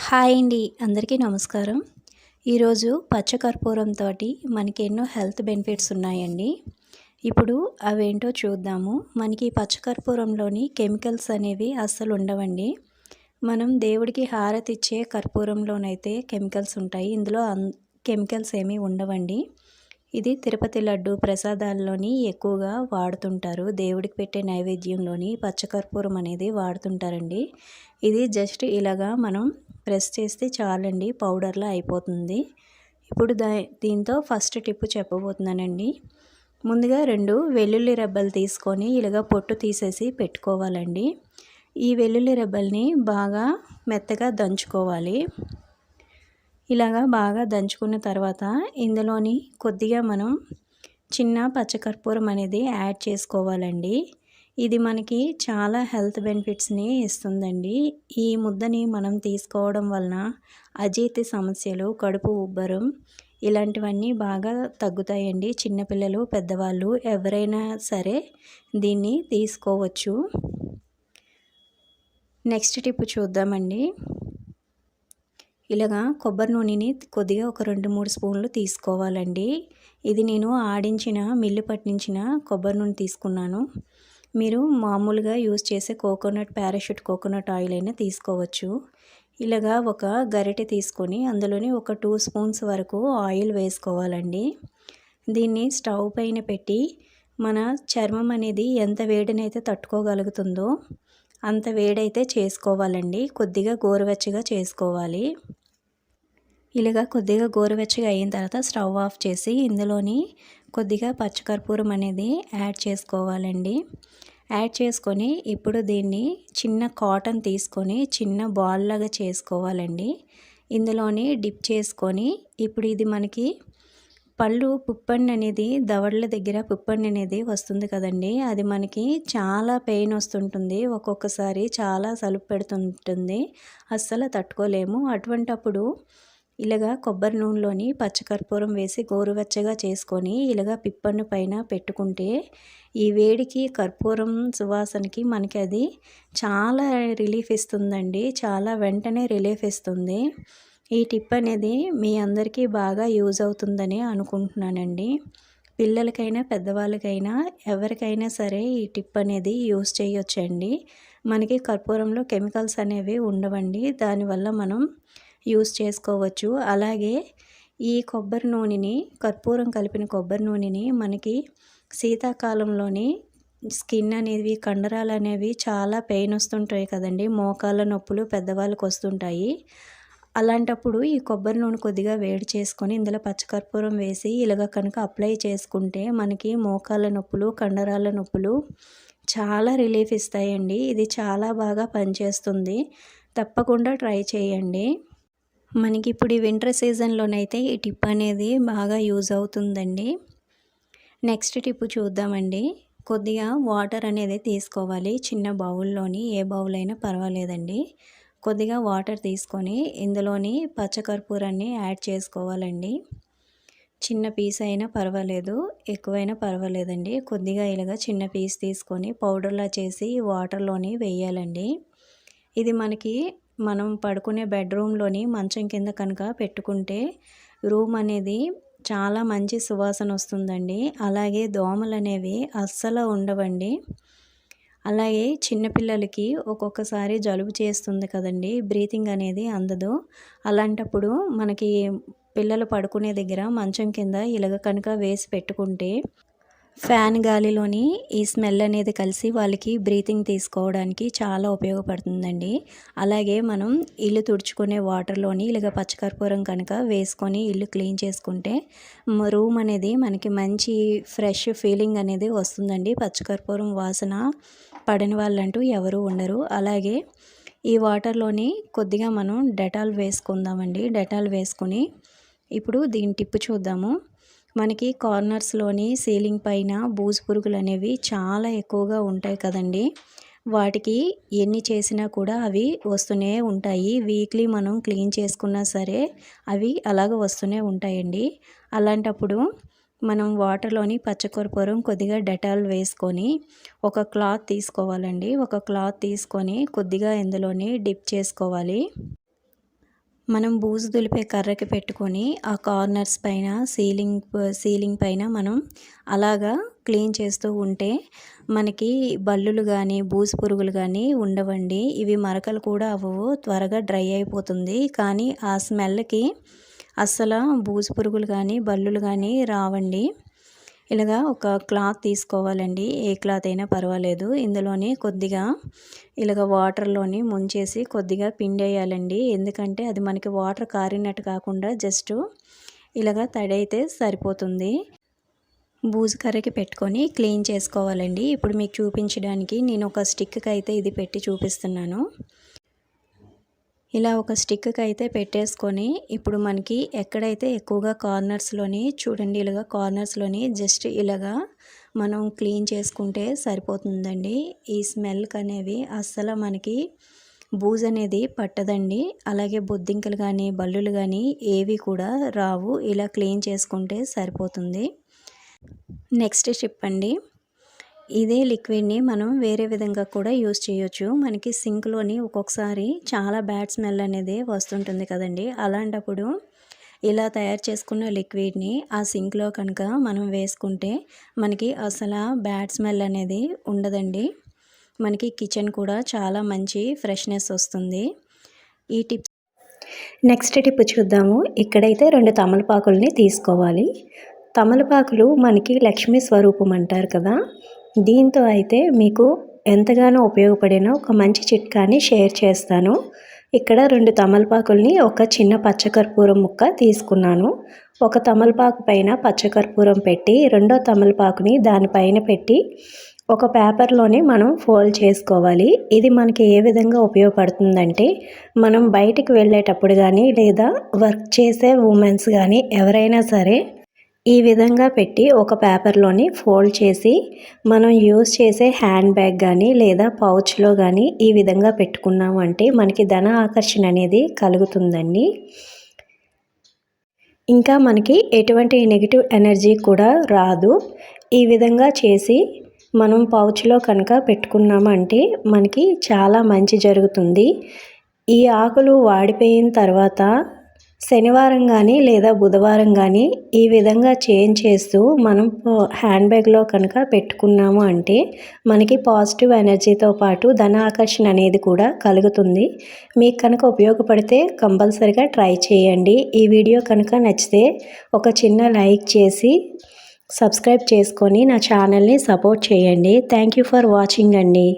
Hi అండి అందరికీ నమస్కారం. ఈరోజు పచ్చకర్పూరంతో మనకి ఎన్నో హెల్త్ బెనిఫిట్స్ ఉన్నాయండి. ఇప్పుడు అవేంటో చూద్దాము. మనకి పచ్చకర్పూరంలోని కెమికల్స్ అనేవి అస్సలు ఉండవండి. మనం దేవుడికి హారతి ఇచ్చే కర్పూరంలోనైతే కెమికల్స్ ఉంటాయి. ఇందులో కెమికల్స్ ఏమీ ఉండవండి. ఇది తిరుపతి లడ్డు ప్రసాదాల్లోని ఎక్కువగా వాడుతుంటారు. దేవుడికి పెట్టే నైవేద్యంలోని పచ్చకర్పూరం అనేది వాడుతుంటారండి. ఇది జస్ట్ ఇలాగా మనం ప్రెస్ చేస్తే చాలండి పౌడర్లా అయిపోతుంది. ఇప్పుడు దా దీంతో ఫస్ట్ టిప్ చెప్పబోతున్నానండి. ముందుగా రెండు వెల్లుల్లి రెబ్బలు తీసుకొని ఇలాగ పొట్టు తీసేసి పెట్టుకోవాలండి. ఈ వెల్లుల్లి రెబ్బల్ని బాగా మెత్తగా దంచుకోవాలి. ఇలాగా బాగా దంచుకున్న తర్వాత ఇందులోని కొద్దిగా మనం చిన్న పచ్చకర్పూరం అనేది యాడ్ చేసుకోవాలండి. ఇది మనకి చాలా హెల్త్ బెనిఫిట్స్ని ఇస్తుందండి. ఈ ముద్దని మనం తీసుకోవడం వలన అజీర్తి సమస్యలు కడుపు ఉబ్బరం ఇలాంటివన్నీ బాగా తగ్గుతాయండి. చిన్నపిల్లలు పెద్దవాళ్ళు ఎవరైనా సరే దీన్ని తీసుకోవచ్చు. నెక్స్ట్ టిప్ చూద్దామండి. ఇలాగా కొబ్బరి నూనెని కొద్దిగా ఒక రెండు మూడు స్పూన్లు తీసుకోవాలండి. ఇది నేను ఆడించిన మిల్లు పట్టించిన కొబ్బరి నూనె తీసుకున్నాను. మీరు మామూలుగా యూజ్ చేసే కోకోనట్ పారాషూట్ కోకోనట్ ఆయిల్ అయినా తీసుకోవచ్చు. ఇలాగా ఒక గరిటె తీసుకొని అందులోని ఒక టూ స్పూన్స్ వరకు ఆయిల్ వేసుకోవాలండి. దీన్ని స్టవ్ పైన పెట్టి మన చర్మం అనేది ఎంత వేడినైతే తట్టుకోగలుగుతుందో అంత వేడైతే చేసుకోవాలండి. కొద్దిగా గోరువెచ్చగా చేసుకోవాలి. ఇలాగా కొద్దిగా గోరువెచ్చగా అయిన తర్వాత స్టవ్ ఆఫ్ చేసి ఇందులోని కొద్దిగా పచ్చకర్పూరం అనేది యాడ్ చేసుకోవాలండి. యాడ్ చేసుకొని ఇప్పుడు దీన్ని చిన్న కాటన్ తీసుకొని చిన్న బాల్ లాగా చేసుకోవాలండి. ఇందులోని డిప్ చేసుకొని ఇప్పుడు ఇది మనకి పళ్ళు పుప్పండి అనేది దవడల దగ్గర పుప్పండి అనేది వస్తుంది కదండి. అది మనకి చాలా పెయిన్ వస్తుంటుంది. ఒక్కొక్కసారి చాలా సలుపు పెడుతుంటుంది. అస్సలు తట్టుకోలేము. అటువంటప్పుడు ఇలాగా కొబ్బరి నూనెలోని పచ్చకర్పూరం వేసి గోరువెచ్చగా చేసుకొని ఇలాగా పిప్పన్ను పైన పెట్టుకుంటే ఈ వేడికి కర్పూరం సువాసనకి మనకి అది చాలా రిలీఫ్ ఇస్తుందండి. చాలా వెంటనే రిలీఫ్ ఇస్తుంది. ఈ టిప్ అనేది మీ అందరికీ బాగా యూజ్ అవుతుందని అనుకుంటున్నానండి. పిల్లలకైనా పెద్దవాళ్ళకైనా ఎవరికైనా సరే ఈ టిప్ అనేది యూజ్ చేయొచ్చండి. మనకి కర్పూరంలో కెమికల్స్ అనేవి ఉండవండి. దానివల్ల మనం యూస్ చేసుకోవచ్చు. అలాగే ఈ కొబ్బరి నూనెని కర్పూరం కలిపిన కొబ్బరి నూనెని మనకి శీతాకాలంలోని స్కిన్ అనేవి కండరాలు అనేవి చాలా పెయిన్ వస్తుంటాయి కదండి. మోకాళ్ళ నొప్పులు పెద్దవాళ్ళకి వస్తుంటాయి. అలాంటప్పుడు ఈ కొబ్బరి నూనె కొద్దిగా వేడి చేసుకొని ఇందులో పచ్చకర్పూరం వేసి ఇలాగ కనుక అప్లై చేసుకుంటే మనకి మోకాళ్ళ నొప్పులు కండరాల నొప్పులు చాలా రిలీఫ్ ఇస్తాయండి. ఇది చాలా బాగా పనిచేస్తుంది. తప్పకుండా ట్రై చేయండి. మనకి ఇప్పుడు ఈ వింటర్ సీజన్లోనైతే ఈ టిప్ అనేది బాగా యూజ్ అవుతుందండి. నెక్స్ట్ టిప్ చూద్దామండి. కొద్దిగా వాటర్ అనేది తీసుకోవాలి. చిన్న బౌల్లోని ఏ బౌల్ అయినా పర్వాలేదండి. కొద్దిగా వాటర్ తీసుకొని ఇందులోని పచ్చకర్పూరాన్ని యాడ్ చేసుకోవాలండి. చిన్న పీస్ అయినా పర్వాలేదు. ఎక్కువైనా పర్వాలేదండి. కొద్దిగా ఇలాగా చిన్న పీస్ తీసుకొని పౌడర్లా చేసి వాటర్లోని వేయాలండి. ఇది మనకి మనం పడుకునే బెడ్రూమ్లోని మంచం కింద కనుక పెట్టుకుంటే రూమ్ అనేది చాలా మంచి సువాసన వస్తుందండి. అలాగే దోమలు అనేవి అస్సలు ఉండవండి. అలాగే చిన్నపిల్లలకి ఒక్కొక్కసారి జలుబు చేస్తుంది కదండి బ్రీతింగ్ అనేది అందదు. అలాంటప్పుడు మనకి పిల్లలు పడుకునే దగ్గర మంచం కింద ఇలాగ కనుక వేసి పెట్టుకుంటే ఫ్యాన్ గాలిలోని ఈ స్మెల్ అనేది కలిసి వాళ్ళకి బ్రీతింగ్ తీసుకోవడానికి చాలా ఉపయోగపడుతుందండి. అలాగే మనం ఇల్లు తుడుచుకునే వాటర్లోని ఇలాగ పచ్చకర్పూరం కనుక వేసుకొని ఇల్లు క్లీన్ చేసుకుంటే రూమ్ అనేది మనకి మంచి ఫ్రెష్ ఫీలింగ్ అనేది వస్తుందండి. పచ్చకర్పూరం వాసన పడని వాళ్ళంటూ ఎవరు ఉండరు. అలాగే ఈ వాటర్లోని కొద్దిగా మనం డెటాల్ వేసుకుందామండి. డెటాల్ వేసుకొని ఇప్పుడు దీని టిప్పు చూద్దాము. మనకి కార్నర్స్లోని సీలింగ్ పైన బూజు పురుగులు అనేవి చాలా ఎక్కువగా ఉంటాయి కదండి. వాటికి ఎన్ని చేసినా కూడా అవి వస్తూనే ఉంటాయి. వీక్లీ మనం క్లీన్ చేసుకున్నా సరే అవి అలాగ వస్తూనే ఉంటాయండి. అలాంటప్పుడు మనం వాటర్లోని పచ్చకర్పూరం కొద్దిగా డెటాల్ వేసుకొని ఒక క్లాత్ తీసుకోవాలండి. ఒక క్లాత్ తీసుకొని కొద్దిగా ఇందులోని డిప్ చేసుకోవాలి. మనం బూజు దులిపే కర్రకి పెట్టుకొని ఆ కార్నర్స్ పైన సీలింగ్ సీలింగ్ పైన మనం అలాగా క్లీన్ చేస్తూ ఉంటే మనకి బల్లులు కానీ బూజు పురుగులు కానీ ఉండవండి. ఇవి మరకలు కూడా అవ్వవు త్వరగా డ్రై అయిపోతుంది. కానీ ఆ స్మెల్కి అస్సలు బూజు పురుగులు కానీ బల్లులు కానీ రావండి. ఇలాగా ఒక క్లాత్ తీసుకోవాలండి. ఏ క్లాత్ అయినా పర్వాలేదు. ఇందులోని కొద్దిగా ఇలాగ వాటర్లోని ముంచేసి కొద్దిగా పిండి వేయాలండి. ఎందుకంటే అది మనకి వాటర్ కారినట్టు కాకుండా జస్ట్ ఇలాగ తడి అయితే సరిపోతుంది. బూజు కర్రకి పెట్టుకొని క్లీన్ చేసుకోవాలండి. ఇప్పుడు మీకు చూపించడానికి నేను ఒక స్టిక్కి అయితే ఇది పెట్టి చూపిస్తున్నాను. ఇలా ఒక స్టిక్కి అయితే పెట్టేసుకొని ఇప్పుడు మనకి ఎక్కడైతే ఎక్కువగా కార్నర్స్లోని చూడండి ఇలాగా కార్నర్స్లోని జస్ట్ ఇలాగా మనం క్లీన్ చేసుకుంటే సరిపోతుందండి. ఈ స్మెల్కి అనేవి అస్సలు మనకి బూజ్ అనేది పట్టదండి. అలాగే బొద్దింకలు కానీ బల్లులు కానీ ఏవి కూడా రావు. ఇలా క్లీన్ చేసుకుంటే సరిపోతుంది. నెక్స్ట్ స్టెప్ అండి. ఇదే లిక్విడ్ని మనం వేరే విధంగా కూడా యూస్ చేయొచ్చు. మనకి సింక్లోని ఒక్కొక్కసారి చాలా బ్యాడ్ స్మెల్ అనేది వస్తుంటుంది కదండి. అలాంటప్పుడు ఇలా తయారు చేసుకున్న లిక్విడ్ని ఆ సింక్లో కనుక మనం వేసుకుంటే మనకి అసలు బ్యాడ్ స్మెల్ అనేది ఉండదండి. మనకి కిచెన్ కూడా చాలా మంచి ఫ్రెష్నెస్ వస్తుంది. ఈ టిప్స్ నెక్స్ట్ టిప్ చూద్దాము. ఇక్కడైతే రెండు తమలపాకుల్ని తీసుకోవాలి. తమలపాకులు మనకి లక్ష్మీ స్వరూపం అంటారు కదా. దీంతో అయితే మీకు ఎంతగానో ఉపయోగపడిన ఒక మంచి చిట్కాని షేర్ చేస్తాను. ఇక్కడ రెండు తమలపాకుల్ని ఒక చిన్న పచ్చకర్పూరం ముక్క తీసుకున్నాను. ఒక తమలపాకు పైన పచ్చకర్పూరం పెట్టి రెండో తమలపాకుని దానిపైన పెట్టి ఒక పేపర్లోనే మనం ఫోల్డ్ చేసుకోవాలి. ఇది మనకి ఏ విధంగా ఉపయోగపడుతుందంటే మనం బయటికి వెళ్ళేటప్పుడు కానీ లేదా వర్క్ చేసే ఉమెన్స్ కానీ ఎవరైనా సరే ఈ విధంగా పెట్టి ఒక పేపర్లోని ఫోల్డ్ చేసి మనం యూస్ చేసే హ్యాండ్ బ్యాగ్ కానీ లేదా పౌచ్లో కానీ ఈ విధంగా పెట్టుకున్నామంటే మనకి ధన ఆకర్షణ అనేది కలుగుతుందండి. ఇంకా మనకి ఎటువంటి నెగిటివ్ ఎనర్జీ కూడా రాదు. ఈ విధంగా చేసి మనం పౌచ్లో కనుక పెట్టుకున్నామంటే మనకి చాలా మంచి జరుగుతుంది. ఈ ఆకులు వాడిపోయిన తర్వాత శనివారం కానీ లేదా బుధవారం కానీ ఈ విధంగా చేంజ్ చేస్తూ మనం హ్యాండ్ బ్యాగ్లో కనుక పెట్టుకున్నాము అంటే మనకి పాజిటివ్ ఎనర్జీతో పాటు ధన ఆకర్షణ అనేది కూడా కలుగుతుంది. మీకు కనుక ఉపయోగపడితే కంపల్సరిగా ట్రై చేయండి. ఈ వీడియో కనుక నచ్చితే ఒక చిన్న లైక్ చేసి సబ్స్క్రైబ్ చేసుకొని నా ఛానల్ని సపోర్ట్ చేయండి. థ్యాంక్ యూ ఫర్ వాచింగ్ అండి.